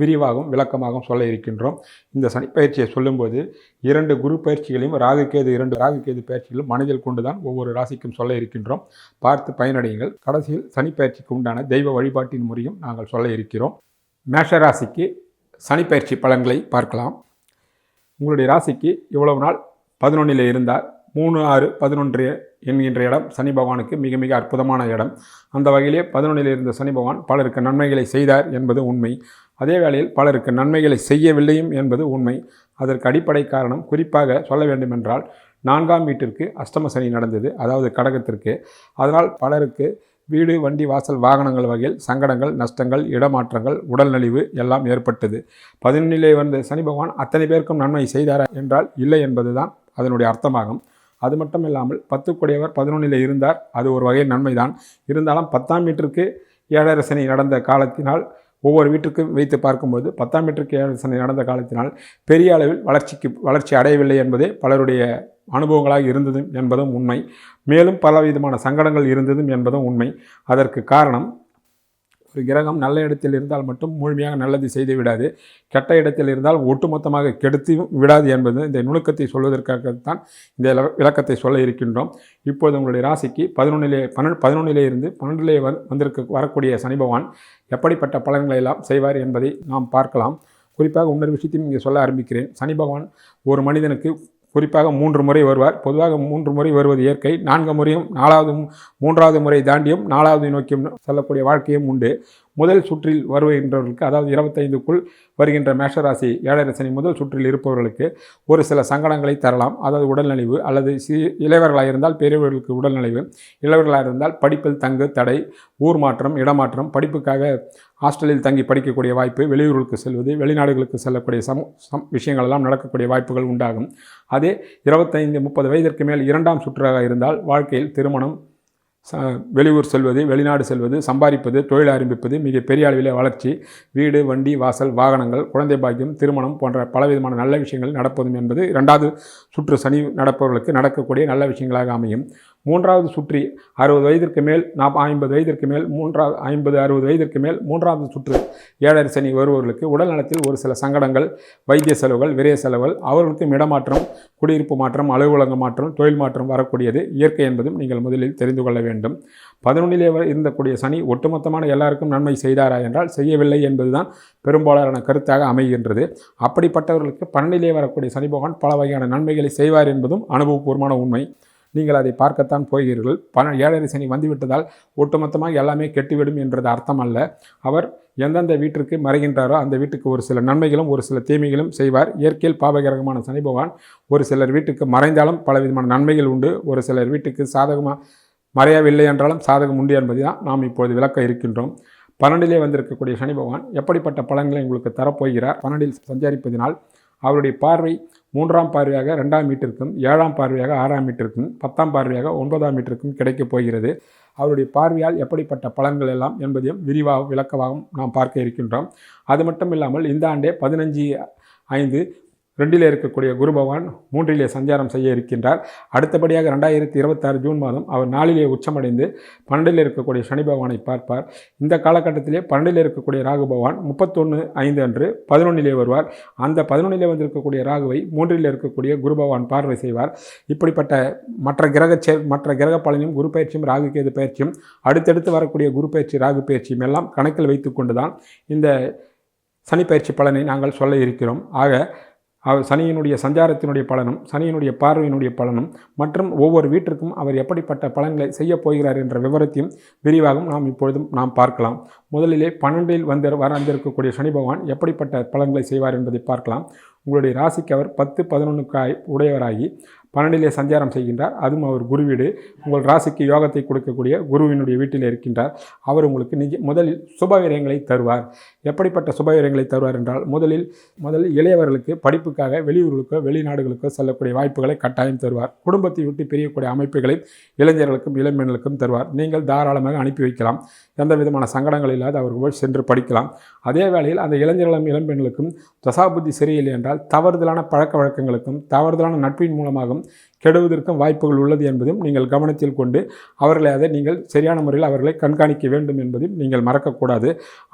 விரிவாகவும் விளக்கமாகவும் சொல்ல இருக்கின்றோம். இந்த சனிப்பயிற்சியை சொல்லும்போது இரண்டு குரு பயிற்சிகளையும் ராகுகேது இரண்டு ராகுகேது பயிற்சிகளும் மனதில் கொண்டுதான் ஒவ்வொரு ராசிக்கும் சொல்ல இருக்கின்றோம். பார்த்து பயனடையுங்கள். கடைசியில் சனிப்பயிற்சிக்கு உண்டான தெய்வ வழிபாட்டின் முறையும் நாங்கள் சொல்ல இருக்கிறோம். மேஷ ராசிக்கு சனிப்பயிற்சி பலன்களை பார்க்கலாம். உங்களுடைய ராசிக்கு இவ்வளவு நாள் பதினொன்றில் இருந்தால் மூணு ஆறு பதினொன்று என்கின்ற இடம் சனி பகவானுக்கு மிக மிக அற்புதமான இடம். அந்த வகையிலே பதினொன்றில் இருந்த சனி பகவான் பலருக்கு நன்மைகளை செய்தார் என்பது உண்மை. அதே வேளையில் பலருக்கு நன்மைகளை செய்யவில்லையும் என்பது உண்மை. அதற்கு அடிப்படை காரணம் குறிப்பாக சொல்ல வேண்டுமென்றால் நான்காம் வீட்டிற்கு அஷ்டம சனி நடந்தது அதாவது கடகத்திற்கு. அதனால் பலருக்கு வீடு வண்டி வாசல் வாகனங்கள் வகையில் சங்கடங்கள் நஷ்டங்கள் இடமாற்றங்கள் உடல்நலிவு எல்லாம் ஏற்பட்டது. பதினொன்றிலே வந்த சனி பகவான் அத்தனை பேருக்கும் நன்மை செய்தாரா என்றால் இல்லை என்பதுதான் அதனுடைய அர்த்தமாகும். அது மட்டும் இல்லாமல் பத்து கொடியவர் பதினொன்றில் இருந்தார் அது ஒரு வகையில் நன்மைதான். இருந்தாலும் பத்தாம் வீட்டிற்கு ஏழரை சனி நடந்த காலத்தினால் ஒவ்வொரு வீட்டுக்கும் வைத்து பார்க்கும்போது பத்தாம் மீட்டருக்கு ஏழரை நடந்த காலத்தினால் பெரிய அளவில் வளர்ச்சிக்கு வளர்ச்சி அடையவில்லை என்பதே பலருடைய அனுபவங்களாக இருந்ததும் என்பதும் உண்மை. மேலும் பலவிதமான சங்கடங்கள் இருந்ததும் என்பதும் உண்மை. அதற்கு காரணம் ஒரு கிரகம் நல்ல இடத்தில் இருந்தால் மட்டும் முழுமையாக நல்லது செய்து விடாது. கெட்ட இடத்தில் இருந்தால் ஒட்டுமொத்தமாக கெடுத்து விடாது என்பது இந்த நுணுக்கத்தை சொல்வதற்காகத்தான் இந்த விளக்கத்தை சொல்ல இருக்கின்றோம். இப்போது உங்களுடைய ராசிக்கு பதினொன்றிலே பன்னெண்டு பதினொன்றிலே இருந்து பன்னெண்டிலே வந் வந்திருக்க வரக்கூடிய சனி பகவான் எப்படிப்பட்ட பலன்களை எல்லாம் செய்வார் என்பதை நாம் பார்க்கலாம். குறிப்பாக இன்னொரு விஷயத்தையும் இங்கே சொல்ல ஆரம்பிக்கிறேன். சனி பகவான் ஒரு மனிதனுக்கு குறிப்பாக மூன்று முறை வருவார். பொதுவாக மூன்று முறை வருவது இயற்கை நான்கு முறையும் நாலாவது மூன்றாவது முறை தாண்டியும் நாலாவது நோக்கியும் செல்லக்கூடிய வாழ்க்கையும் உண்டு. முதல் சுற்றில் வருகின்றவர்களுக்கு அதாவது இருபத்தைந்துக்குள் வருகின்ற மேஷராசி ஏழரை சனி முதல் சுற்றில் இருப்பவர்களுக்கு ஒரு சில சங்கடங்களை தரலாம். அதாவது உடல்நலிவு அல்லது சி இளைவர்களாக இருந்தால் பெரியவர்களுக்கு உடல்நலிவு இளைவர்களாக இருந்தால் படிப்பில் தங்கு தடை ஊர் மாற்றம் இடமாற்றம் படிப்புக்காக ஹாஸ்டலில் தங்கி படிக்கக்கூடிய வாய்ப்பு வெளியூர்களுக்கு செல்வது வெளிநாடுகளுக்கு செல்லக்கூடிய சம் சம் விஷயங்களெல்லாம் நடக்கக்கூடிய வாய்ப்புகள் உண்டாகும். அதே இருபத்தைந்து முப்பது வயதிற்கு மேல் இரண்டாம் சுற்றாக இருந்தால் வாழ்க்கையில் திருமணம் ச வெளியூர் செல்வது வெளிநாடு செல்வது சம்பாதிப்பது தொழில் ஆரம்பிப்பது மிக பெரிய அளவில் வளர்ச்சி வீடு வண்டி வாசல் வாகனங்கள் குழந்தை பாக்கியம் திருமணம் போன்ற பலவிதமான நல்ல விஷயங்கள் நடப்பதும் என்பது இரண்டாவது சுற்று சனி நடப்பவர்களுக்கு நடக்கக்கூடிய நல்ல விஷயங்களாக அமையும். மூன்றாவது சுற்றி அறுபது வயதிற்கு மேல் நாம் ஐம்பது வயதிற்கு மேல் மூன்றாவது ஐம்பது அறுபது வயதிற்கு மேல் மூன்றாவது சுற்று ஏழரை சனி வருபவர்களுக்கு உடல் நலத்தில் ஒரு சில சங்கடங்கள் வைத்திய செலவுகள் விரைய செலவுகள் அவர்களுக்கும் இடமாற்றம் குடியிருப்பு மாற்றம் அலுவலக மாற்றம் தொழில் மாற்றம் வரக்கூடியது. இயற்கை என்பதும் நீங்கள் முதலில் தெரிந்து கொள்ள வேண்டும். பதினொன்றிலே இருந்தக்கூடிய சனி ஒட்டுமொத்தமான எல்லாருக்கும் நன்மை செய்தாரா என்றால் செய்யவில்லை என்பதுதான் பெரும்பாலான கருத்தாக அமைகின்றது. அப்படிப்பட்டவர்களுக்கு பன்னெண்டிலே வரக்கூடிய சனி பகவான் பல வகையான நன்மைகளை செய்வார் என்பதும் அனுபவபூர்வமான உண்மை. நீங்கள் அதை பார்க்கத்தான் போகிறீர்கள். பண ஏழரை சனி வந்துவிட்டதால் ஒட்டுமொத்தமாக எல்லாமே கெட்டுவிடும் என்றது அர்த்தம் அல்ல. அவர் எந்தெந்த வீட்டிற்கு மறைகின்றாரோ அந்த வீட்டுக்கு ஒரு சில நன்மைகளும் ஒரு சில தீமைகளும் செய்வார். இயற்கையில் பாபகிரகமான சனி பகவான் ஒரு சிலர் வீட்டுக்கு மறைந்தாலும் பலவிதமான நன்மைகள் உண்டு. ஒரு சிலர் வீட்டுக்கு சாதகமாக மறையவில்லை என்றாலும் சாதகம் உண்டு என்பதை தான் நாம் இப்பொழுது விளக்க இருக்கின்றோம். பன்னெண்டிலே வந்திருக்கக்கூடிய சனி பகவான் எப்படிப்பட்ட பலன்களை உங்களுக்கு தரப்போகிறார்? பன்னெண்டில் சஞ்சரிப்பதினால் அவருடைய பார்வை மூன்றாம் பார்வையாக ரெண்டாம் மீட்டருக்கும் ஏழாம் பார்வையாக ஆறாம் மீட்டருக்கும் பத்தாம் பார்வையாக ஒன்பதாம் மீட்டருக்கும் கிடைக்கப் போகிறது. அவருடைய பார்வையால் எப்படிப்பட்ட பலன்கள் எல்லாம் என்பதையும் விரிவாகவும் விளக்கமாகவும் நாம் பார்க்க இருக்கின்றோம். அது மட்டும் இல்லாமல் இந்த ஆண்டே பதினஞ்சு ஐந்து ரெண்டிலே இருக்கக்கூடிய குரு பகவான் மூன்றிலே சஞ்சாரம் செய்ய இருக்கின்றார். அடுத்தபடியாக ரெண்டாயிரத்தி இருபத்தாறு ஜூன் மாதம் அவர் நாளிலே உச்சமடைந்து பன்னெண்டில் இருக்கக்கூடிய சனி பகவானை பார்ப்பார். இந்த காலகட்டத்திலே பன்னெண்டில் இருக்கக்கூடிய ராகு பகவான் முப்பத்தொன்று ஐந்து அன்று பதினொன்னிலே வருவார். அந்த பதினொன்னிலே வந்திருக்கக்கூடிய ராகுவை மூன்றில் இருக்கக்கூடிய குரு பகவான் பார்வை செய்வார். இப்படிப்பட்ட மற்ற கிரக சே மற்ற கிரக பலனையும் குரு பயிற்சியும் ராகு கேது பயிற்சியும் அடுத்தடுத்து வரக்கூடிய குரு பயிற்சி ராகு பயிற்சியும் எல்லாம் கணக்கில் வைத்துக்கொண்டு தான் இந்த சனி பயிற்சி பலனை நாங்கள் சொல்ல இருக்கிறோம். ஆக சனியினுடைய சஞ்சாரத்தினுடைய பலனும் சனியினுடைய பார்வையினுடைய பலனும் மற்றும் ஒவ்வொரு வீட்டிற்கும் அவர் எப்படிப்பட்ட பலன்களை செய்யப் போகிறார் என்ற விவரத்தையும் விரிவாகவும் நாம் இப்பொழுதும் நாம் பார்க்கலாம். முதலிலே பன்னெண்டில் வந்து வந்திருக்கக்கூடிய சனி பகவான் எப்படிப்பட்ட பலன்களை செய்வார் என்பதை பார்க்கலாம். உங்களுடைய ராசிக்கு அவர் பத்து பதினொன்றுக்காய் உடையவராகி பன்னெண்டிலே சஞ்சாரம் செய்கின்றார். அதுவும் அவர் குரு வீடு. உங்கள் ராசிக்கு யோகத்தை கொடுக்கக்கூடிய குருவினுடைய வீட்டில் இருக்கின்றார். அவர் உங்களுக்கு நிஜ முதலில் சுபவீரங்களை தருவார். எப்படிப்பட்ட சுபவீரங்களை தருவார் என்றால் முதலில் முதலில் இளையவர்களுக்கு படிப்புக்காக வெளியூர்களுக்கோ வெளிநாடுகளுக்கோ செல்லக்கூடிய வாய்ப்புகளை கட்டாயம் தருவார். குடும்பத்தை விட்டு பிரியக்கூடிய அமைப்புகளை இளைஞர்களுக்கும் இளம்பெண்களுக்கும் தருவார். நீங்கள் தாராளமாக அனுப்பி வைக்கலாம். எந்த விதமான சங்கடங்கள் இல்லாத அவர்கள் போய் சென்று படிக்கலாம். அதே வேளையில் அந்த இளைஞர்களும் இளம்பெண்களுக்கும் தசாபுத்தி சரியில்லை என்றால் தவறுதலான பழக்க வழக்கங்களுக்கும் தவறுதலான நட்பின் மூலமாகவும் கெடுவதற்கும் வாய்ப்புகள் உள்ளது என்பதும் நீங்கள் கவனத்தில் கொண்டு அவர்களை அதை நீங்கள் சரியான முறையில் அவர்களை கண்காணிக்க வேண்டும் என்பதையும் நீங்கள் மறக்கக்கூடாது.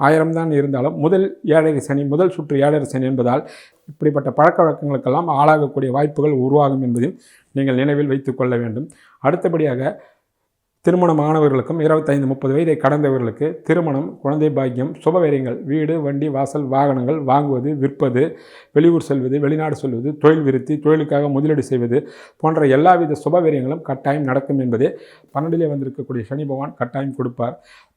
ஆயிரம் தான் இருந்தாலும் முதல் ஏழரை சனி முதல் சுற்று ஏழரை சனி என்பதால் இப்படிப்பட்ட பழக்க வழக்கங்களுக்கெல்லாம் ஆளாகக்கூடிய வாய்ப்புகள் உருவாகும் என்பதையும் நீங்கள் நினைவில் வைத்துக்கொள்ள வேண்டும். அடுத்தபடியாக திருமணமானவர்களுக்கும் இருபத்தைந்து முப்பது வயதை கடந்தவர்களுக்கு திருமணம் குழந்தை பாக்கியம் சுபவேரியங்கள் வீடு வண்டி வாசல் வாகனங்கள் வாங்குவது விற்பது வெளியூர் செல்வது வெளிநாடு செல்வது தொழில் விருத்தி தொழிலுக்காக முதலீடு செய்வது போன்ற எல்லாவித சுபவேரியங்களும் கட்டாயம் நடக்கும் என்பதே பன்னெண்டிலே வந்திருக்கக்கூடிய சனி பகவான் கட்டாயம் கொடுப்பார்.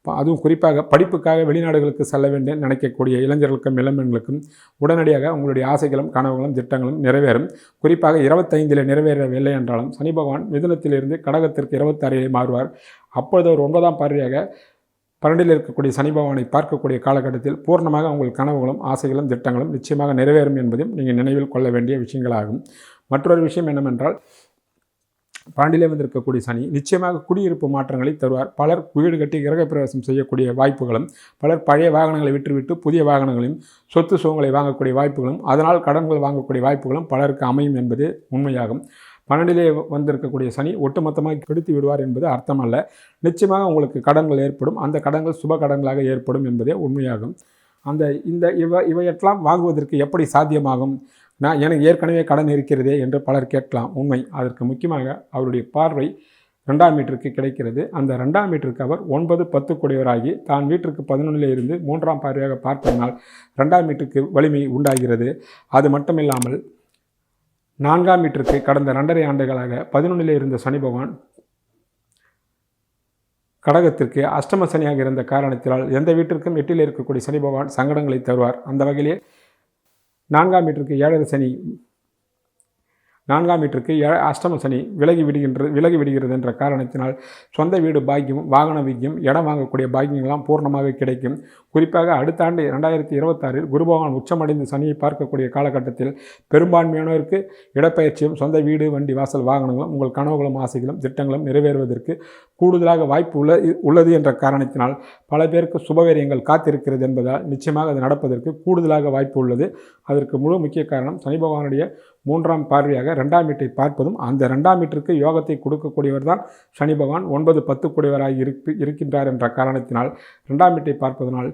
அதுவும் குறிப்பாக படிப்புக்காக வெளிநாடுகளுக்கு செல்ல வேண்டும் நினைக்கக்கூடிய இளைஞர்களுக்கும் இளம்பெண்களுக்கும் உடனடியாக உங்களுடைய ஆசைகளும் கனவுகளும் திட்டங்களும் நிறைவேறும். குறிப்பாக இருபத்தைந்தில் நிறைவேறவில்லை என்றாலும் சனி பகவான் மிதுனத்திலிருந்து கடகத்திற்கு இருபத்தாறிலே மாறுவார். அப்பொழுது ஒரு ஒன்பதாம் பார்வையாக பன்னெண்டில் இருக்கக்கூடிய சனி பகவானை பார்க்கக்கூடிய காலகட்டத்தில் பூர்ணமாக உங்கள் கனவுகளும் ஆசைகளும் திட்டங்களும் நிச்சயமாக நிறைவேறும் என்பதையும் நீங்கள் நினைவில் கொள்ள வேண்டிய விஷயங்களாகும். மற்றொரு விஷயம் என்னவென்றால் பாண்டிலே வந்திருக்கக்கூடிய சனி நிச்சயமாக குடியிருப்பு மாற்றங்களை தருவார். பலர் வீடு கட்டி கிரகப்பிரவேசம் செய்யக்கூடிய வாய்ப்புகளும் பலர் பழைய வாகனங்களை விற்றுவிட்டு புதிய வாகனங்களையும் சொத்து சுகங்களை வாங்கக்கூடிய வாய்ப்புகளும் அதனால் கடன்கள் வாங்கக்கூடிய வாய்ப்புகளும் பலருக்கு அமையும் என்பது உண்மையாகும். பன்னெண்டிலே வந்திருக்கக்கூடிய சனி ஒட்டுமொத்தமாக கெடுத்து விடுவார் என்பது அர்த்தமல்ல. நிச்சயமாக உங்களுக்கு கடன்கள் ஏற்படும். அந்த கடன்கள் சுப கடன்களாக ஏற்படும் என்பதே உண்மையாகும். அந்த இந்த இவ இவையெல்லாம் வாங்குவதற்கு எப்படி சாத்தியமாகும்? நான் எனக்கு ஏற்கனவே கடன் இருக்கிறதே என்று பலர் கேட்கலாம். உண்மை. அதற்கு முக்கியமாக அவருடைய பார்வை ரெண்டாம் மீட்டருக்கு கிடைக்கிறது. அந்த ரெண்டாம் மீட்டருக்கு அவர் ஒன்பது பத்து குடையவராகி தான் வீட்டிற்கு பதினொன்றில் இருந்து மூன்றாம் பார்வையாக பார்ப்பதனால் ரெண்டாம் மீட்டருக்கு வலிமை உண்டாகிறது. அது மட்டும் இல்லாமல் நான்காம் மீட்டருக்கு கடந்த ரெண்டரை ஆண்டுகளாக பதினொன்றிலே இருந்த சனி பகவான் கடகத்திற்கு அஷ்டம சனியாக இருந்த காரணத்தினால் எந்த வீட்டிற்கும் எட்டில் இருக்கக்கூடிய சனி பகவான் சங்கடங்களை தருவார். அந்த வகையிலே நான்காம் மீட்டருக்கு ஏழரை சனி நான்காம் மீட்டருக்கு ஏ அஷ்டம சனி விலகி விடுகின்ற விலகி விடுகிறது என்ற காரணத்தினால் சொந்த வீடு பாக்கியம் வாகன விக்கியம் இடம் வாங்கக்கூடிய பாக்கியங்கள்லாம் பூர்ணமாக கிடைக்கும். குறிப்பாக அடுத்த ஆண்டு ரெண்டாயிரத்தி இருபத்தாறில் குருபகவான் உச்சமடைந்து சனியை பார்க்கக்கூடிய காலகட்டத்தில் பெரும்பான்மையானோருக்கு இடப்பயிற்சியும் சொந்த வீடு வண்டி வாசல் வாகனங்களும் உங்கள் கனவுகளும் ஆசைகளும் திட்டங்களும் நிறைவேறுவதற்கு கூடுதலாக வாய்ப்பு உள்ள உள்ளது என்ற காரணத்தினால் பல பேருக்கு சுபவேரியங்கள் காத்திருக்கிறது என்பதால் நிச்சயமாக அது நடப்பதற்கு கூடுதலாக வாய்ப்பு உள்ளது. அதற்கு முழு முக்கிய காரணம் சனி பகவானுடைய மூன்றாம் பார்வையாக ரெண்டாம் வீட்டை பார்ப்பதும் அந்த ரெண்டாம் வீட்டிற்கு யோகத்தை கொடுக்கக்கூடியவர் தான் சனி பகவான். ஒன்பது பத்து கூடியவராக இருக்கு இருக்கின்றார் என்ற காரணத்தினால் ரெண்டாம் வீட்டை பார்ப்பதனால்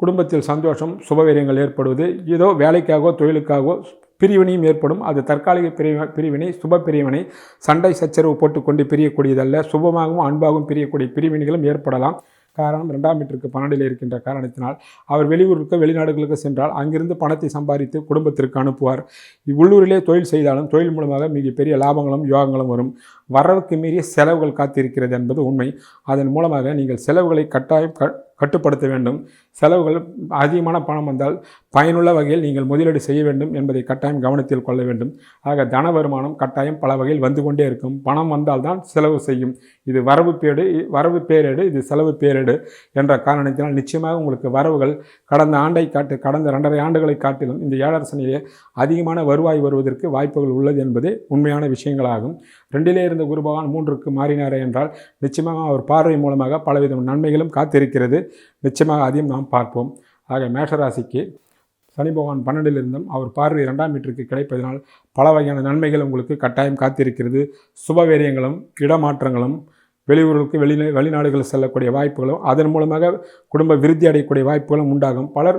குடும்பத்தில் சந்தோஷம் சுபவீரியங்கள் ஏற்படுவது ஏதோ வேலைக்காகவோ தொழிலுக்காகவோ பிரிவினையும் ஏற்படும். அது தற்காலிக பிரிவ பிரிவினை சுப பிரிவினை. சண்டை சச்சரவு போட்டுக்கொண்டு பிரியக்கூடியதல்ல. சுபமாகவும் அன்பாகவும் பிரியக்கூடிய பிரிவினைகளும் ஏற்படலாம். காரணம் ரெண்டாம் மீட்டருக்கு பன்னெண்டில் இருக்கின்ற காரணத்தினால் அவர் வெளியூருக்கு வெளிநாடுகளுக்கு சென்றால் அங்கிருந்து பணத்தை சம்பாதித்து குடும்பத்திற்கு அனுப்புவார். உள்ளூரிலே தொழில் செய்தாலும் தொழில் மூலமாக மிகப்பெரிய லாபங்களும் யோகங்களும் வரும். வரவுக்கு மீறிய செலவுகள் காத்திருக்கிறது என்பது உண்மை. அதன் மூலமாக நீங்கள் செலவுகளை கட்டாயம் கட்டுப்படுத்த வேண்டும். செலவுகள் அதிகமான பணம் வந்தால் பயனுள்ள வகையில் நீங்கள் முதலீடு செய்ய வேண்டும் என்பதை கட்டாயம் கவனத்தில் கொள்ள வேண்டும். ஆக தன வருமானம் கட்டாயம் பல வகையில் வந்து கொண்டே இருக்கும். பணம் வந்தால்தான் செலவு செய்யும். இது வரவு பேடு வரவு பேரேடு இது செலவு பேரேடு என்ற காரணத்தினால் நிச்சயமாக உங்களுக்கு வரவுகள் கடந்த ஆண்டை காட்டு கடந்த ரெண்டரை ஆண்டுகளை காட்டிலும் இந்த ஏழரசனையே அதிகமான வருவாய் வருவதற்கு வாய்ப்புகள் உள்ளது என்பது உண்மையான விஷயங்களாகும். ரெண்டிலே இருந்த குரு பகவான் மூன்றுக்கு மாறினாரே என்றால் நிச்சயமாக அவர் பார்வை மூலமாக பலவித நன்மைகளும் காத்திருக்கிறது. நிச்சயமாக அதையும் நாம் பார்ப்போம். ஆக மேஷராசிக்கு சனி பகவான் பன்னெண்டில் இருந்தும் அவர் பார்வை இரண்டாம் மீட்டருக்கு கிடைப்பதனால் பல வகையான நன்மைகள் உங்களுக்கு கட்டாயம் காத்திருக்கிறது. சுபவேரியங்களும் இடமாற்றங்களும் வெளியூர்களுக்கு வெளி வெளிநாடுகள் செல்லக்கூடிய வாய்ப்புகளும் அதன் மூலமாக குடும்ப விருத்தி அடையக்கூடிய வாய்ப்புகளும் உண்டாகும். பலர்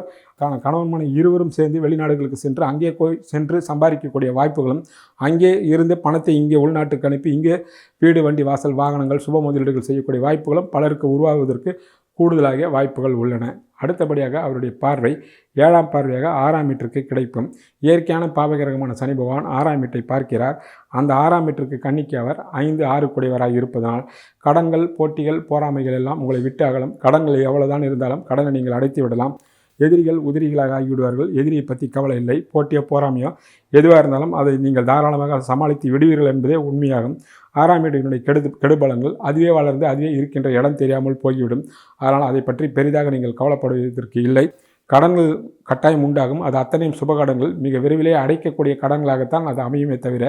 கணவன் மனை இருவரும் சேர்ந்து வெளிநாடுகளுக்கு சென்று அங்கே போய் சென்று சம்பாதிக்கக்கூடிய வாய்ப்புகளும் அங்கே இருந்து பணத்தை இங்கே உள்நாட்டுக்கு அனுப்பி இங்கே வீடு வண்டி வாசல் வாகனங்கள் சுப முதலீடுகள் செய்யக்கூடிய வாய்ப்புகளும் பலருக்கு உருவாகுவதற்கு கூடுதலாக வாய்ப்புகள் உள்ளன. அடுத்தபடியாக அவருடைய பார்வை ஏழாம் பார்வையாக ஆறாம் வீட்டிற்கு கிடைக்கும். இயற்கையான பாவகிரகமான சனி பகவான் ஆறாம் வீட்டை பார்க்கிறார். அந்த ஆறாம் வீட்டிற்கு கன்னிக்கு அவர் ஐந்து ஆறு குடைவராக இருப்பதனால் கடன்கள் போட்டிகள் போராமைகள் எல்லாம் உங்களை விட்டு அகலும். கடன்கள் எவ்வளோதான் இருந்தாலும் கடனை நீங்கள் அடைத்து விடலாம். எதிரிகள் உதிரிகளாக ஆகிவிடுவார்கள். எதிரியை பற்றி கவலை இல்லை. போட்டியோ போராமையோ எதுவாக இருந்தாலும் அதை நீங்கள் தாராளமாக சமாளித்து விடுவீர்கள் என்பதே உண்மையாகும். ஆறாம் வீடுகளுடைய கெடு கெடுபலங்கள். அதுவே வளர்ந்து அதுவே இருக்கின்ற இடம் தெரியாமல் போய்விடும். அதனால் அதை பற்றி பெரிதாக நீங்கள் கவலைப்படுவதற்கு இல்லை. கடன்கள் கட்டாயம் உண்டாகும். அது அத்தனையும் சுபகடன்கள் மிக விரைவிலே அடைக்கக்கூடிய கடன்களாகத்தான் அது அமையுமே தவிர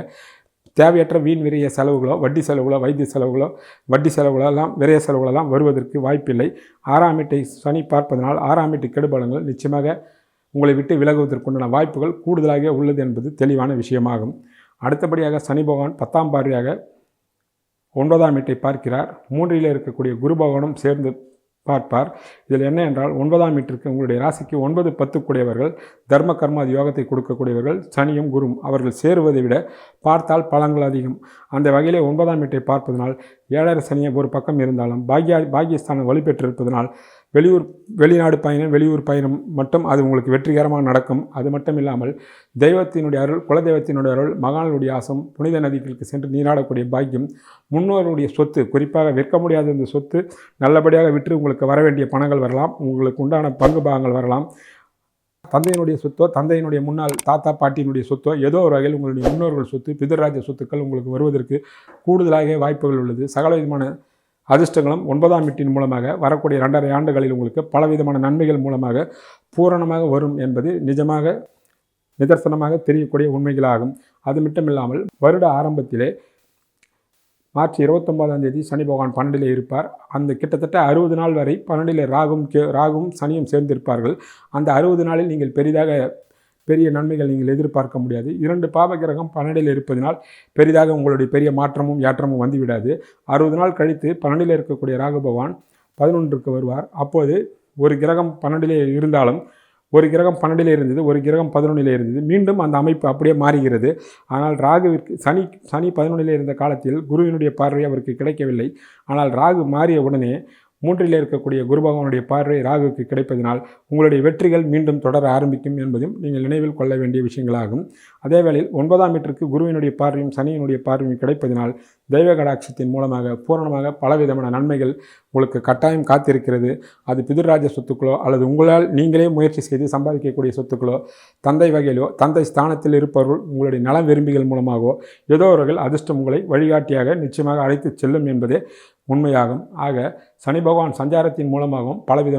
தேவையற்ற வீண் விரைய செலவுகளோ வட்டி செலவுகளோ வைத்திய செலவுகளோ வட்டி செலவுகளோ எல்லாம் விரைய செலவுகளெல்லாம் வருவதற்கு வாய்ப்பில்லை. ஆறாம் வீட்டை சனி பார்ப்பதனால் ஆறாம் வீட்டு கெடுபலங்கள் நிச்சயமாக உங்களை விட்டு விலகுவதற்குண்டான வாய்ப்புகள் கூடுதலாக உள்ளது என்பது தெளிவான விஷயமாகும். அடுத்தபடியாக சனி பகவான் பத்தாம் பார்வையாக ஒன்பதாம் வீட்டை பார்க்கிறார். மூன்றில் இருக்கக்கூடிய குரு பகவானும் சேர்ந்து பார்ப்பார். இதில் என்ன என்றால் ஒன்பதாம் வீட்டிற்கு உங்களுடைய ராசிக்கு ஒன்பது பத்துக்குடையவர்கள் தர்ம கர்மாதி யோகத்தை கொடுக்கக்கூடியவர்கள் சனியும் குரும் அவர்கள் சேருவதை விட பார்த்தால் பலங்கள் அதிகம். அந்த வகையிலே ஒன்பதாம் வீட்டை பார்ப்பதனால் ஏழரை சனியை ஒரு பக்கம் இருந்தாலும் பாக்யா பாக்கியஸ்தானம் வலுப்பெற்றிருப்பதனால் வெளியூர் வெளிநாடு பயணம் வெளியூர் பயணம் மட்டும் அது உங்களுக்கு வெற்றிகரமாக நடக்கும். அது மட்டும் இல்லாமல் தெய்வத்தினுடைய அருள் குலதெய்வத்தினுடைய அருள் மகானுடைய ஆசம் புனித நதிகளுக்கு சென்று நீராடக்கூடிய பாக்கியம் முன்னோருடைய சொத்து குறிப்பாக விற்க முடியாத இந்த சொத்து நல்லபடியாக விற்று உங்களுக்கு வர வேண்டிய பணங்கள் வரலாம் உங்களுக்கு உண்டான பங்கு பாகங்கள் வரலாம். தந்தையினுடைய சொத்தோ தந்தையினுடைய முன்னாள் தாத்தா பாட்டியினுடைய சொத்தோ ஏதோ ஒரு வகையில் உங்களுடைய முன்னோர்கள் சொத்து பிதர்ராஜ சொத்துக்கள் உங்களுக்கு வருவதற்கு கூடுதலாக வாய்ப்புகள் உள்ளது. சகல விதமான அதிர்ஷ்டங்களும் ஒன்பதாம் வீட்டின் மூலமாக வரக்கூடிய இரண்டரை ஆண்டுகளில் உங்களுக்கு பலவிதமான நன்மைகள் மூலமாக பூரணமாக வரும் என்பது நிஜமாக நிதர்சனமாக தெரியக்கூடிய உண்மைகளாகும். அது மட்டுமில்லாமல் வருட ஆரம்பத்திலே மார்ச் இருபத்தொன்பதாம் தேதி சனி பகவான் பன்னெண்டிலே இருப்பார். அந்த கிட்டத்தட்ட அறுபது நாள் வரை பன்னெண்டிலே ராகும் கே ராகும் சனியும் சேர்ந்திருப்பார்கள். அந்த அறுபது நாளில் நீங்கள் பெரிதாக பெரிய நன்மைகள் நீங்கள் எதிர்பார்க்க முடியாது. இரண்டு பாவகிரகம் பன்னெண்டில் இருப்பதனால் பெரிதாக உங்களுடைய பெரிய மாற்றமும் ஏற்றமும் வந்துவிடாது. அறுபது நாள் கழித்து பன்னெண்டில் இருக்கக்கூடிய ராகு பகவான் பதினொன்றுக்கு வருவார். அப்போது ஒரு கிரகம் பன்னெண்டிலே இருந்தாலும் ஒரு கிரகம் பன்னெண்டிலே இருந்தது ஒரு கிரகம் பதினொன்றிலே இருந்தது. மீண்டும் அந்த அமைப்பு அப்படியே மாறுகிறது. ஆனால் ராகுவிற்கு சனி சனி பதினொன்றிலே இருந்த காலத்தில் குருவினுடைய பார்வை அவருக்கு கிடைக்கவில்லை. ஆனால் ராகு மாறிய உடனே மூன்றில் இருக்கக்கூடிய குரு பகவானுடைய பார்வை ராகுக்கு கிடைப்பதனால் உங்களுடைய வெற்றிகள் மீண்டும் தொடர ஆரம்பிக்கும் என்பதும் நீங்கள் நினைவில் கொள்ள வேண்டிய விஷயங்களாகும். அதே வேளையில் ஒன்பதாம் வீட்டிற்கு குருவினுடைய பார்வையும் சனியினுடைய பார்வையும் கிடைப்பதனால் தெய்வ கடாட்சத்தின் மூலமாக பூரணமாக பலவிதமான நன்மைகள் உங்களுக்கு கட்டாயம் காத்திருக்கிறது. அது பிதுர்ராஜ சொத்துக்களோ அல்லது உங்களால் நீங்களே முயற்சி செய்து சம்பாதிக்கக்கூடிய சொத்துக்களோ தந்தை வகையிலோ தந்தை ஸ்தானத்தில் இருப்பவர்கள் உங்களுடைய நலம் விரும்பிகள் மூலமாகவோ ஏதோ ஒரு அதிர்ஷ்டம் உங்களை வழிகாட்டியாக நிச்சயமாக அழைத்து செல்லும் என்பதே உண்மையாகும். ஆக சனி பகவான் சஞ்சாரத்தின் மூலமாகவும் பலவித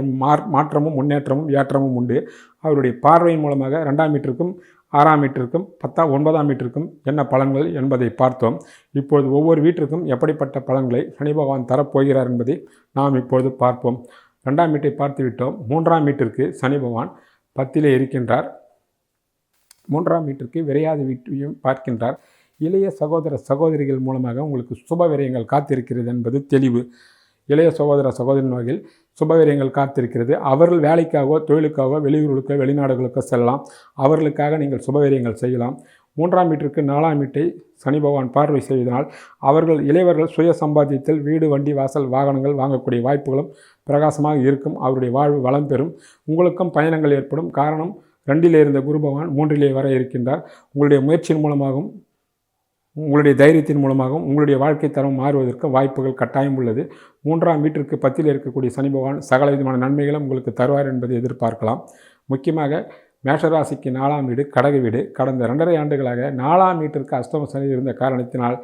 மாற்றமும் முன்னேற்றமும் ஏற்றமும் உண்டு. அவருடைய பார்வையின் மூலமாக ரெண்டாம் மீட்டருக்கும் ஆறாம் மீட்டருக்கும் பத்தாம் ஒன்பதாம் மீட்டருக்கும் என்ன பலன்கள் என்பதை பார்த்தோம். இப்பொழுது ஒவ்வொரு வீட்டிற்கும் எப்படிப்பட்ட பலன்களை சனி பகவான் தரப்போகிறார் என்பதை நாம் இப்பொழுது பார்ப்போம். ரெண்டாம் வீட்டை பார்த்து விட்டோம் மூன்றாம் வீட்டிற்கு சனி பகவான் பத்திலே இருக்கின்றார். மூன்றாம் வீட்டிற்கு விரையாத வீட்டையும் பார்க்கின்றார். இளைய சகோதர சகோதரிகள் மூலமாக உங்களுக்கு சுப விரயங்கள் காத்திருக்கிறது என்பது தெளிவு. இளைய சகோதர சகோதரின் வகையில் சுபவிரயங்கள் காத்திருக்கிறது. அவர்கள் வேலைக்காகவோ தொழிலுக்காகவோ வெளியூர்களுக்கோ வெளிநாடுகளுக்கோ செல்லலாம். அவர்களுக்காக நீங்கள் சுபவிரயங்கள் செய்யலாம். மூன்றாம் வீட்டிற்கு நாலாம் வீட்டை சனி பகவான் பார்வை செய்வதனால் அவர்கள் இளையவர்கள் சுய சம்பாத்தியத்தில் வீடு வண்டி வாசல் வாகனங்கள் வாங்கக்கூடிய வாய்ப்புகளும் பிரகாசமாக இருக்கும். அவருடைய வாழ்வு வளம் பெறும். உங்களுக்கும் பயணங்கள் ஏற்படும். காரணம் ரெண்டிலே இருந்த குரு பகவான் மூன்றிலே வர இருக்கின்றார். உங்களுடைய முயற்சியின் மூலமாகவும் உங்களுடைய தைரியத்தின் மூலமாகவும் உங்களுடைய வாழ்க்கை தரம் மாறுவதற்கு வாய்ப்புகள் கட்டாயம் உள்ளது. மூன்றாம் வீட்டிற்கு பத்தில் இருக்கக்கூடிய சனி பகவான் சகல விதமான நன்மைகளும் உங்களுக்கு தருவார் என்பதை எதிர்பார்க்கலாம். முக்கியமாக மேஷராசிக்கு நாலாம் வீடு கடக வீடு. கடந்த ரெண்டரை ஆண்டுகளாக நாலாம் வீட்டிற்கு அஷ்டம சனி இருந்த காரணத்தினால்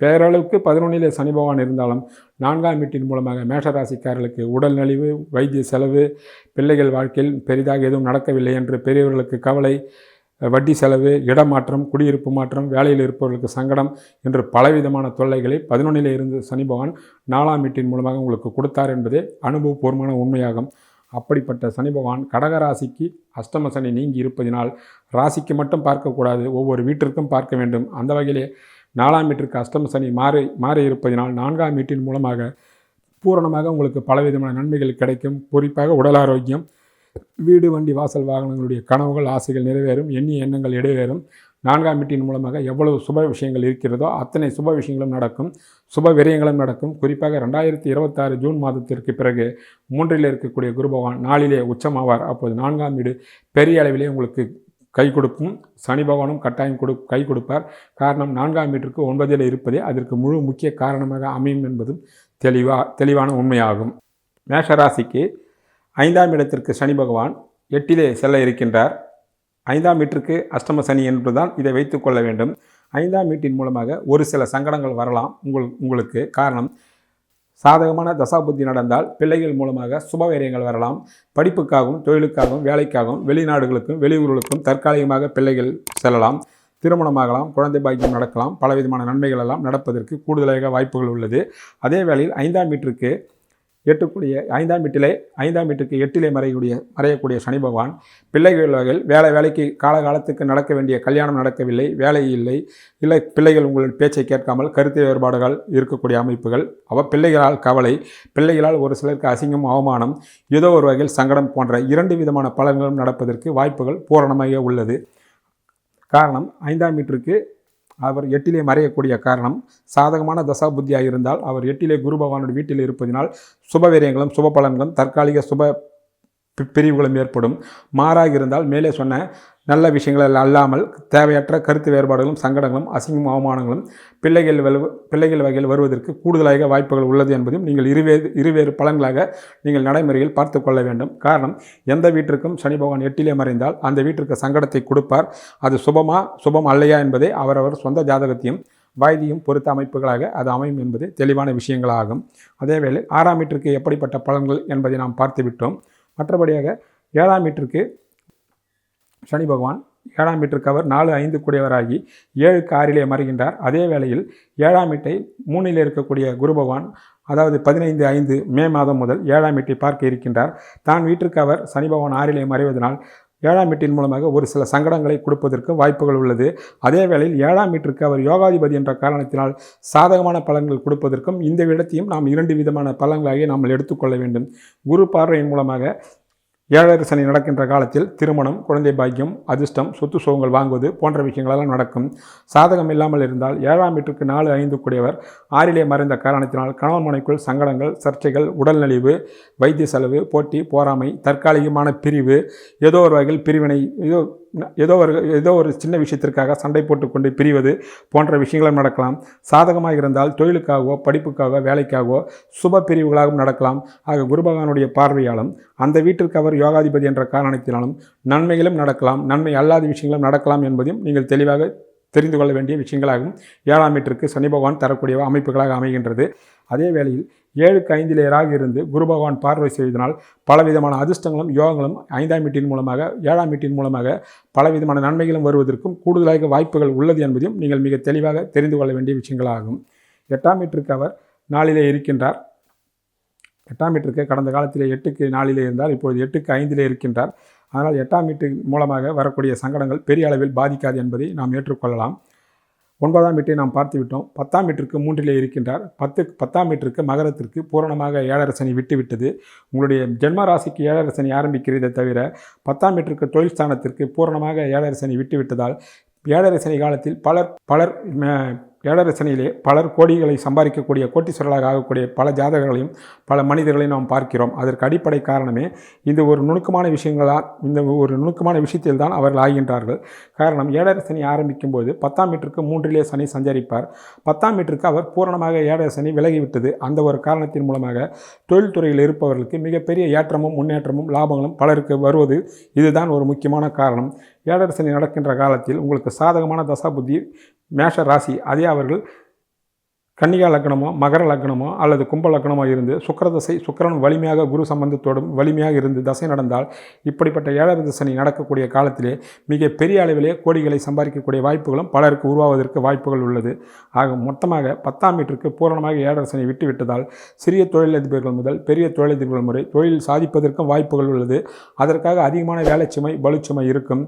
பேரளவுக்கு பதினொன்றிலே சனி பகவான் இருந்தாலும் நான்காம் வீட்டின் மூலமாக மேஷராசிக்காரர்களுக்கு உடல் நலிவு வைத்திய செலவு பிள்ளைகள் வாழ்க்கையில் பெரிதாக எதுவும் நடக்கவில்லை என்று பெரியவர்களுக்கு கவலை வட்டி செலவு இடமாற்றம் குடியிருப்பு மாற்றம் வேலையில் இருப்பவர்களுக்கு சங்கடம் என்று பலவிதமான தொல்லைகளை பதினொன்றிலே இருந்து சனி பகவான் நாலாம் வீட்டின் மூலமாக உங்களுக்கு கொடுத்தார் என்பதே அனுபவபூர்வமான உண்மையாகும். அப்படிப்பட்ட சனி பகவான் கடக ராசிக்கு அஷ்டம சனி நீங்கி இருப்பதினால் ராசிக்கு மட்டும் பார்க்கக்கூடாது ஒவ்வொரு வீட்டிற்கும் பார்க்க வேண்டும். அந்த வகையிலே நாலாம் வீட்டிற்கு அஷ்டம சனி மாறி மாறி இருப்பதினால் நான்காம் வீட்டின் மூலமாக பூரணமாக உங்களுக்கு பலவிதமான நன்மைகள் கிடைக்கும். குறிப்பாக உடல் ஆரோக்கியம் வீடு வண்டி வாசல் வாகனங்களுடைய கனவுகள் ஆசைகள் நிறைவேறும் எண்ணிய எண்ணங்கள் இடைவேறும் நான்காம் வீட்டின் மூலமாக எவ்வளவு சுப விஷயங்கள் இருக்கிறதோ அத்தனை சுப விஷயங்களும் நடக்கும். சுப விரயங்களும் நடக்கும். குறிப்பாக ரெண்டாயிரத்தி இருபத்தாறு ஜூன் மாதத்திற்கு பிறகு மூன்றில் இருக்கக்கூடிய குரு பகவான் நாளிலே உச்சமாவார். அப்போது நான்காம் வீடு பெரிய அளவிலே உங்களுக்கு கை கொடுக்கும். சனி பகவானும் கட்டாயம் கொடு கை கொடுப்பார். காரணம் நான்காம் வீட்டிற்கு ஒன்பதில் இருப்பதே அதற்கு முழு முக்கிய காரணமாக அமையும் என்பதும் தெளிவா தெளிவான உண்மையாகும். மேஷராசிக்கு ஐந்தாம் இடத்திற்கு சனி பகவான் எட்டிலே செல்ல இருக்கின்றார். ஐந்தாம் வீட்டிற்கு அஷ்டம சனி என்றுதான் இதை வைத்து கொள்ள வேண்டும். ஐந்தாம் வீட்டின் மூலமாக ஒரு சில சங்கடங்கள் வரலாம். உங்கள் உங்களுக்கு காரணம் சாதகமான தசாபுத்தி நடந்தால் பிள்ளைகள் மூலமாக சுபவேரியங்கள் வரலாம். படிப்புக்காகவும் தொழிலுக்காகவும் வேலைக்காகவும் வெளிநாடுகளுக்கும் வெளியூர்களுக்கும் தற்காலிகமாக பிள்ளைகள் செல்லலாம். திருமணமாகலாம் குழந்தை பாக்கியம் நடக்கலாம் பலவிதமான நன்மைகள் எல்லாம் நடப்பதற்கு கூடுதலாக வாய்ப்புகள் உள்ளது. அதே வேளையில் ஐந்தாம் வீட்டிற்கு எட்டுக்கூடிய ஐந்தாம் வீட்டிலே ஐந்தாம் வீட்டுக்கு எட்டிலே மறையக்கூடிய மறையக்கூடிய சனி பகவான் பிள்ளைகள் வகையில் வேலை வேலைக்கு காலகாலத்துக்கு நடக்க வேண்டிய கல்யாணம் நடக்கவில்லை வேலை இல்லை இல்லை பிள்ளைகள் உங்கள் பேச்சை கேட்காமல் கருத்து வேறுபாடுகள் இருக்கக்கூடிய அமைப்புகள். அவ பிள்ளைகளால் கவலை பிள்ளைகளால் ஒரு சிலருக்கு அசிங்கம் அவமானம் ஏதோ ஒரு வகையில் சங்கடம் போன்ற இரண்டு விதமான பலன்களும் நடப்பதற்கு வாய்ப்புகள் பூரணமாக உள்ளது. காரணம் ஐந்தாம் வீட்டிற்கு அவர் எட்டிலே மறையக்கூடிய காரணம். சாதகமான தசா புத்தியாக இருந்தால் அவர் எட்டிலே குரு பகவானுடைய வீட்டில் இருப்பதினால் சுபவீரியங்களும் சுப பலன்களும் தற்காலிக சுப பிரிவுகளும் ஏற்படும். மாறாக இருந்தால் மேலே சொன்ன நல்ல விஷயங்கள் அல்லாமல் தேவையற்ற கருத்து வேறுபாடுகளும் சங்கடங்களும் அசிங்கம் அவமானங்களும் பிள்ளைகள் பிள்ளைகள் வகையில் வருவதற்கு கூடுதலாக வாய்ப்புகள் உள்ளது என்பதையும் நீங்கள் இருவேறு இருவேறு பலன்களாக நீங்கள் நடைமுறையில் பார்த்து கொள்ள வேண்டும். காரணம் எந்த வீட்டிற்கும் சனி பகவான் எட்டிலே மறைந்தால் அந்த வீட்டிற்கு சங்கடத்தை கொடுப்பார். அது சுபமா சுபம் அல்லையா என்பதை அவரவர் சொந்த ஜாதகத்தையும் வயதியும் பொறுத்த அமைப்புகளாக அது அமையும் என்பது தெளிவான விஷயங்களாகும். அதேவேளை ஆறாம் வீட்டிற்கு எப்படிப்பட்ட பலன்கள் என்பதை நாம் பார்த்துவிட்டோம். மற்றபடியாக ஏழாம் வீட்டிற்கு சனி பகவான் ஏழாம் வீட்டிற்கு அவர் நாலு ஐந்து கூடியவராகி ஏழுக்கு ஆறிலே மறைகின்றார் அதே வேளையில் ஏழாம் வீட்டை மூணில் இருக்கக்கூடிய குரு பகவான் அதாவது பதினைந்து ஐந்து மே மாதம் முதல் ஏழாம் வீட்டை பார்க்க இருக்கின்றார். தான் வீட்டிற்கு அவர் சனி பகவான் ஆறிலே மறைவதனால் ஏழாம் வீட்டின் மூலமாக ஒரு சில சங்கடங்களை கொடுப்பதற்கு வாய்ப்புகள் உள்ளது. அதே வேளையில் ஏழாம் வீட்டிற்கு அவர் யோகாதிபதி என்ற காரணத்தினால் சாதகமான பலன்கள் கொடுப்பதற்கும் இந்த இடத்தையும் நாம் இரண்டு விதமான பலன்களாக நாம் எடுத்துக்கொள்ள வேண்டும். குரு பார்வையின் மூலமாக ஏழரை சனி நடக்கின்ற காலத்தில் திருமணம் குழந்தை பாக்கியம் அதிர்ஷ்டம் சொத்து சுகங்கள் வாங்குவது போன்ற விஷயங்களெல்லாம் நடக்கும். சாதகம் இல்லாமல் இருந்தால் ஏழாம் வீட்டுக்கு நாலு ஐந்து கூடியவர். ஆறிலே மறைந்த காரணத்தினால் கணவன் மனைக்குள் சங்கடங்கள் சர்ச்சைகள் உடல்நலிவு வைத்திய செலவு போட்டி போராமை தற்காலிகமான பிரிவு ஏதோ ஒரு வகையில் பிரிவினை ஏதோ ஏதோ ஒரு ஏதோ ஒரு சின்ன விஷயத்திற்காக சண்டை போட்டுக்கொண்டு பிரிவது போன்ற விஷயங்களும் நடக்கலாம். சாதகமாக இருந்தால் தொழிலுக்காகவோ படிப்புக்காகவோ வேலைக்காகவோ சுப பிரிவுகளாகவும் நடக்கலாம். ஆக குருபகவானுடைய பார்வையாலும் அந்த வீட்டிற்கு அவர் யோகாதிபதி என்ற காரணத்தினாலும் நன்மைகளும் நடக்கலாம். நன்மை அல்லாத விஷயங்களும் நடக்கலாம் என்பதையும் நீங்கள் தெளிவாக தெரிந்து கொள்ள வேண்டிய விஷயங்களாகும். ஏழாம் வீட்டிற்கு சனி பகவான் தரக்கூடிய அமைப்புகளாக அமைகின்றது. அதே வேளையில் ஏழுக்கு ஐந்திலேயராக இருந்து குரு பகவான் பார்வை செய்வதனால் பலவிதமான அதிர்ஷ்டங்களும் யோகங்களும் ஐந்தாம் வீட்டின் மூலமாக ஏழாம் வீட்டின் மூலமாக பலவிதமான நன்மைகளும் வருவதற்கும் கூடுதலாக வாய்ப்புகள் உள்ளது என்பதையும் நீங்கள் மிக தெளிவாக தெரிந்து கொள்ள வேண்டிய விஷயங்களாகும். எட்டாம் வீட்டிற்கு அவர் நாளிலே இருக்கின்றார். எட்டாம் வீட்டிற்கு கடந்த காலத்தில் எட்டுக்கு நாளிலே இருந்தார் இப்பொழுது எட்டுக்கு ஐந்திலே இருக்கின்றார். அதனால் எட்டாம் வீட்டு மூலமாக வரக்கூடிய சங்கடங்கள் பெரிய அளவில் பாதிக்காது என்பதை நாம் ஏற்றுக்கொள்ளலாம். ஒன்பதாம் வீட்டை நாம் பார்த்து விட்டோம் பத்தாம் வீட்டிற்கு மூன்றிலே இருக்கின்றார். பத்து பத்தாம் வீட்டிற்கு மகரத்திற்கு பூரணமாக ஏழரை சனி விட்டுவிட்டது. உங்களுடைய ஜென்ம ராசிக்கு ஏழரை சனி ஆரம்பிக்கிறதை தவிர பத்தாம் வீட்டிற்கு தொழில் ஸ்தானத்திற்கு பூரணமாக ஏழரை சனி விட்டுவிட்டதால் ஏழரை சனி காலத்தில் பலர் பலர் ஏழரசனையிலே பலர் கோடிகளை சம்பாதிக்கக்கூடிய கோட்டீஸ்வரர்களாக ஆகக்கூடிய பல ஜாதகங்களையும் பல மனிதர்களையும் நாம் பார்க்கிறோம். அதற்கு அடிப்படை காரணமே இது ஒரு நுணுக்கமான விஷயங்களால் இந்த ஒரு நுணுக்கமான விஷயத்தில் தான் அவர்கள் ஆகின்றார்கள். காரணம் ஏழரை சனி ஆரம்பிக்கும் போது பத்தாம் மீட்டருக்கு மூன்றிலே சனி சஞ்சரிப்பார். பத்தாம் மீட்டருக்கு அவர் பூரணமாக ஏழரை சனி விலகிவிட்டது. அந்த ஒரு காரணத்தின் மூலமாக தொழில்துறையில் இருப்பவர்களுக்கு மிகப்பெரிய ஏற்றமும் முன்னேற்றமும் லாபங்களும் பலருக்கு வருவது இதுதான் ஒரு முக்கியமான காரணம். ஏழரசனி நடக்கின்ற காலத்தில் உங்களுக்கு சாதகமான தசா புத்தி மேஷ ராசி அதே அவர்கள் கன்னிகா லக்னமோ மகர லக்னமோ அல்லது கும்ப லக்னமோ இருந்து சுக்கிரதசை சுக்கரன் வலிமையாக குரு சம்பந்தத்தோடும் வலிமையாக இருந்து தசை நடந்தால் இப்படிப்பட்ட ஏழரை தசனி நடக்கக்கூடிய காலத்திலே மிக பெரிய அளவிலே கோடிகளை சம்பாதிக்கக்கூடிய வாய்ப்புகளும் பலருக்கு உருவாவதற்கு வாய்ப்புகள் உள்ளது. ஆக மொத்தமாக பத்தாம் மீட்டருக்கு பூரணமாக ஏழரை சனி விட்டுவிட்டதால் சிறிய தொழிலதிபர்கள் முதல் பெரிய தொழிலதிபர்கள் முறை தொழில் சாதிப்பதற்கும் வாய்ப்புகள் உள்ளது. அதற்காக அதிகமான வேலைச்சுமை பலுச்சுமை இருக்கும்.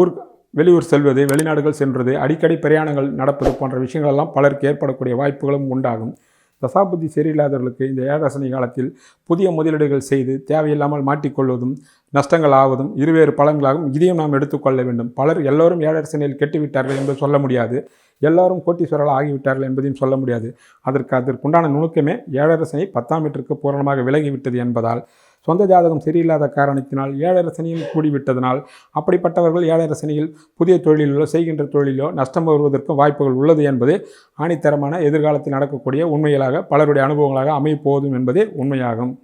ஊர் வெளியூர் செல்வது வெளிநாடுகள் சென்றது அடிக்கடி பிரயாணங்கள் நடப்பது போன்ற விஷயங்கள் எல்லாம் பலருக்கு ஏற்படக்கூடிய வாய்ப்புகளும் உண்டாகும். தசாபுத்தி சரியில்லாதவர்களுக்கு இந்த ஏழரசனி காலத்தில் புதிய முதலீடுகள் செய்து தேவையில்லாமல் மாட்டிக்கொள்வதும் நஷ்டங்கள் ஆவதும் இருவேறு பலன்களாகும் இதையும் நாம் எடுத்துக்கொள்ள வேண்டும். பலர் எல்லோரும் ஏழரசனில் கெட்டுவிட்டார்கள் என்று சொல்ல முடியாது. எல்லாரும் கோட்டீஸ்வரர்கள் ஆகிவிட்டார்கள் என்பதையும் சொல்ல முடியாது. அதற்கு அதற்குண்டான நுணுக்கமே ஏழரசனை பத்தாம் மீட்டருக்கு பூரணமாக விலகிவிட்டது என்பதால் சொந்த ஜாதகம் சரியில்லாத காரணத்தினால் ஏழரை சனியில் கூடிவிட்டதனால் அப்படிப்பட்டவர்கள் ஏழரை சனியில் புதிய தொழிலிலோ செய்கின்ற தொழிலோ நஷ்டம் வருவதற்கும் வாய்ப்புகள் உள்ளது என்பது ஆணித்தரமான எதிர்காலத்தில் நடக்கக்கூடிய உண்மைகளாக பலருடைய அனுபவங்களாக அமையப்போதும் என்பதே உண்மையாகும்.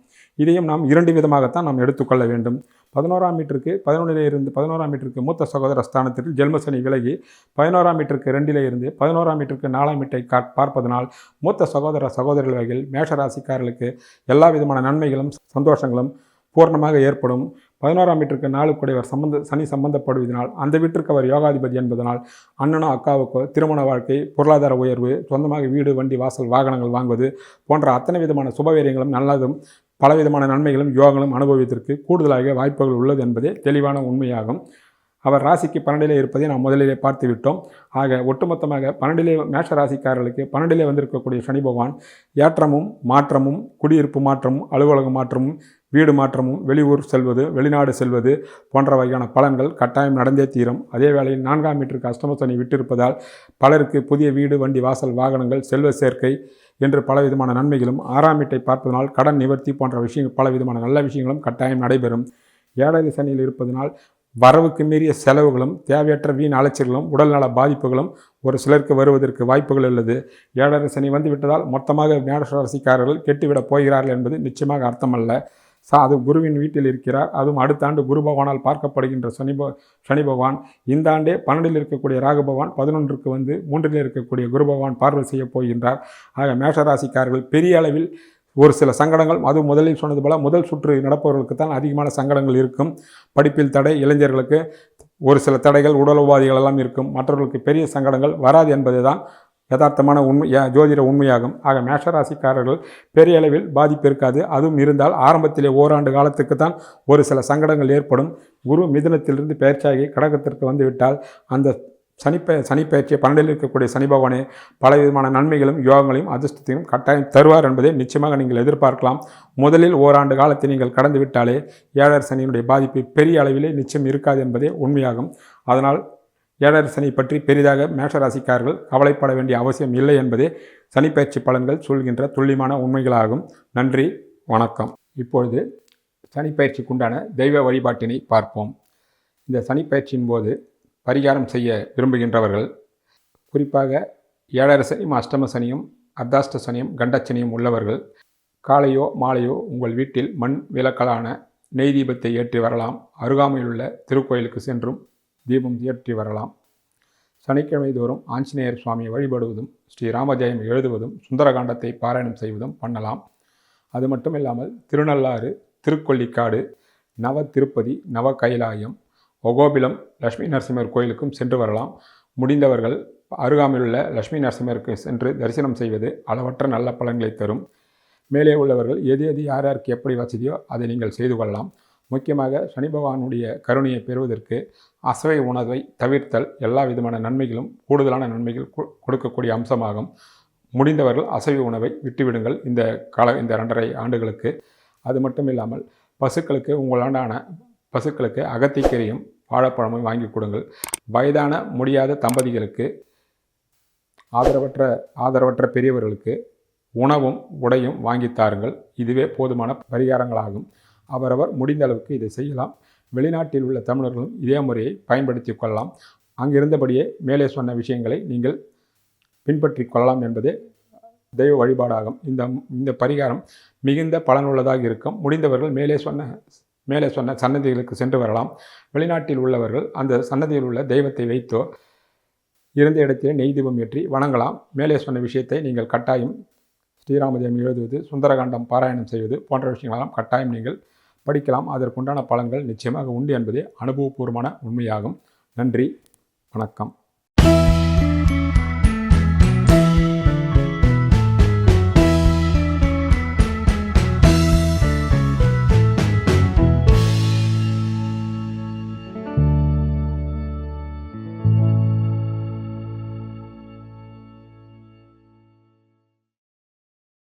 இதையும் நாம் இரண்டு விதமாகத்தான் நாம் எடுத்துக்கொள்ள வேண்டும். பதினோராம் மீட்டருக்கு பதினொன்றிலே இருந்து பதினோராம் மீட்டருக்கு மூத்த சகோதர ஸ்தானத்தில் ஜென்மசனி விலகி பதினோராம் மீட்டருக்கு ரெண்டிலே இருந்து பதினோராம் மீட்டருக்கு நாலாம் மீட்டை கா பார்ப்பதனால் மூத்த சகோதர சகோதரிகள் வகையில் மேஷராசிக்காரர்களுக்கு எல்லா விதமான நன்மைகளும் சந்தோஷங்களும் பூர்ணமாக ஏற்படும். பதினோராம் வீட்டிற்கு நாலு குடைவர் சம்பந்த சனி சம்பந்தப்படுவதனால் அந்த வீட்டிற்கு அவர் யோகாதிபதி என்பதனால் அண்ணனோ அக்காவுக்கோ திருமண வாழ்க்கை பொருளாதார உயர்வு சொந்தமாக வீடு வண்டி வாசல் வாகனங்கள் வாங்குவது போன்ற அத்தனை விதமான சுபவீரியங்களும் நல்லதும் பலவிதமான நன்மைகளும் யோகங்களும் அனுபவித்திற்கு கூடுதலாக வாய்ப்புகள் உள்ளது என்பதே தெளிவான உண்மையாகும். அவர் ராசிக்கு பன்னெண்டிலே இருப்பதை நாம் முதலிலே பார்த்து விட்டோம் ஆக ஒட்டுமொத்தமாக பன்னெண்டிலே மேஷ ராசிக்காரர்களுக்கு பன்னெண்டிலே வந்திருக்கக்கூடிய சனி பகவான் ஏற்றமும் மாற்றமும் குடியிருப்பு மாற்றமும் அலுவலக மாற்றமும் வீடு மாற்றமும் வெளியூர் செல்வது வெளிநாடு செல்வது போன்ற வகையான பலன்கள் கட்டாயம் நடந்தே தீரும். அதே வேளையில் நான்காம் மீட்டருக்கு அஷ்டமசனி விட்டிருப்பதால் பலருக்கு புதிய வீடு வண்டி வாசல் வாகனங்கள் செல்வ சேர்க்கை என்று பலவிதமான நன்மைகளும் ஆறாம் வீட்டை பார்ப்பதனால் கடன் நிவர்த்தி போன்ற விஷயங்கள் பலவிதமான நல்ல விஷயங்களும் கட்டாயம் நடைபெறும். ஏழாவது சனியில் இருப்பதனால் வரவுக்கு மீறிய செலவுகளும் தேவையற்ற வீண் அலைச்சல்களும் உடல்நல பாதிப்புகளும் ஒரு சிலருக்கு வருவதற்கு வாய்ப்புகள் உள்ளது. ஏழரை சனி வந்து விட்டதால் மொத்தமாக மேடராசிக்காரர்கள் கெட்டுவிடப் போகிறார்கள் என்பது நிச்சயமாக அர்த்தமல்ல. சா அது குருவின் வீட்டில் இருக்கிறார். அதுவும் அடுத்த ஆண்டு குரு பகவானால் பார்க்கப்படுகின்ற சனி ப சனி பகவான். இந்த ஆண்டே பன்னெண்டில் இருக்கக்கூடிய ராகு பகவான் பதினொன்றுக்கு வந்து மூன்றில் இருக்கக்கூடிய குரு பகவான் பார்வை செய்யப் போகின்றார். ஆக மேஷராசிக்காரர்கள் பெரிய அளவில் ஒரு சில சங்கடங்கள் அது முதலில் சொன்னது போல் முதல் சுற்று நடப்பவர்களுக்கு தான் அதிகமான சங்கடங்கள் இருக்கும். படிப்பில் தடை இளைஞர்களுக்கு ஒரு சில தடைகள் உடல் உபாதிகள் எல்லாம் இருக்கும். மற்றவர்களுக்கு பெரிய சங்கடங்கள் வராது என்பது தான் யதார்த்தமான உண்மை ஜோதிட உண்மையாகும். ஆக மேஷராசிக்காரர்கள் பெரிய அளவில் பாதிப்பு இருக்காது. அதுவும் இருந்தால் ஆரம்பத்திலே ஓராண்டு காலத்துக்கு தான் ஒரு சில சங்கடங்கள் ஏற்படும். குரு மிதுனத்திலிருந்து பயிற்சியாகி கடகத்திற்கு வந்துவிட்டால் அந்த சனிப்ப சனிப்பயிற்சியை பன்னெண்டில் இருக்கக்கூடிய சனி பகவானே பலவிதமான நன்மைகளும் யோகங்களையும் அதிர்ஷ்டத்தையும் கட்டாயம் தருவார் என்பதை நிச்சயமாக நீங்கள் எதிர்பார்க்கலாம். முதலில் ஓராண்டு காலத்தை நீங்கள் கடந்து விட்டாலே ஏழர் சனியினுடைய பாதிப்பு பெரிய அளவிலே நிச்சயம் இருக்காது என்பதே உண்மையாகும். அதனால் ஏழரை சனி பற்றி பெரிதாக மேஷராசிக்காரர்கள் கவலைப்பட வேண்டிய அவசியம் இல்லை என்பதே சனிப்பயிற்சி பலன்கள் சொல்கின்ற துல்லியமான உண்மைகளாகும். நன்றி வணக்கம். இப்பொழுது சனிப்பயிற்சிக்குண்டான தெய்வ வழிபாட்டினை பார்ப்போம். இந்த சனிப்பயிற்சியின் போது பரிகாரம் செய்ய விரும்புகின்றவர்கள் குறிப்பாக ஏழரை சனியும் அஷ்டம சனியும் அர்த்தாஷ்ட சனியும் கண்டச்சனியும் உள்ளவர்கள் காலையோ மாலையோ உங்கள் வீட்டில் மண் விளக்கலான நெய் தீபத்தை ஏற்றி வரலாம். அருகாமையில் உள்ள திருக்கோயிலுக்கு சென்றும் தீபம் இயற்றி வரலாம். சனிக்கிழமை தோறும் ஆஞ்சநேயர் சுவாமியை வழிபடுவதும் ஸ்ரீராமஜெயம் எழுதுவதும் சுந்தரகாண்டத்தை பாராயணம் செய்வதும் பண்ணலாம். அது மட்டும் இல்லாமல் திருநள்ளாறு திருக்கொல்லிக்காடு நவ திருப்பதி நவ கைலாயம் ஒகோபிலம் லட்சுமி நரசிம்மர் கோயிலுக்கும் சென்று வரலாம். முடிந்தவர்கள் அருகாமையில் உள்ள லட்சுமி நரசிம்மருக்கு சென்று தரிசனம் செய்வது அளவற்ற நல்ல பலன்களை தரும். மேலே உள்ளவர்கள் எது எது யார் யாருக்கு எப்படி வசதியோ அதை நீங்கள் செய்து கொள்ளலாம். முக்கியமாக சனி பகவானுடைய கருணையை பெறுவதற்கு அசவை உணவை தவிர்த்தல் எல்லா விதமான நன்மைகளும் கூடுதலான நன்மைகள் கொடுக்கக்கூடிய அம்சமாகும். முடிந்தவர்கள் அசைவ உணவை விட்டுவிடுங்கள் இந்த கால இந்த ரெண்டரை ஆண்டுகளுக்கு. அது மட்டும் இல்லாமல் பசுக்களுக்கு உங்களாண்டான பசுக்களுக்கு அகத்திக்கரையும் வாழைப்பழமும் வாங்கி கொடுங்கள். வயதான முடியாத தம்பதிகளுக்கு ஆதரவற்ற ஆதரவற்ற பெரியவர்களுக்கு உணவும் உடையும் வாங்கி தாருங்கள். இதுவே போதுமான பரிகாரங்களாகும். அவரவர் முடிந்த அளவுக்கு இதை செய்யலாம். வெளிநாட்டில் உள்ள தமிழர்களும் இதே முறையை பயன்படுத்தி கொள்ளலாம். அங்கிருந்தபடியே மேலே சொன்ன விஷயங்களை நீங்கள் பின்பற்றி கொள்ளலாம் என்பதே தெய்வ வழிபாடாகும். இந்த இந்த பரிகாரம் மிகுந்த பலனுள்ளதாக இருக்கும். முடிந்தவர்கள் மேலே சொன்ன மேலே சொன்ன சன்னதிகளுக்கு சென்று வரலாம். வெளிநாட்டில் உள்ளவர்கள் அந்த சன்னதியில் உள்ள தெய்வத்தை வைத்தோ இருந்த இடத்திலே நெய் தீபம் ஏற்றி வணங்கலாம். மேலே சொன்ன விஷயத்தை நீங்கள் கட்டாயம் ஸ்ரீராமதேவம் எழுதுவது சுந்தரகாண்டம் பாராயணம் செய்வது போன்ற விஷயங்களெல்லாம் கட்டாயம் நீங்கள் படிக்கலாம். அதற்குண்டான பலன்கள் நிச்சயமாக உண்டு என்பதே அனுபவபூர்வமான உண்மையாகும். நன்றி. வணக்கம்.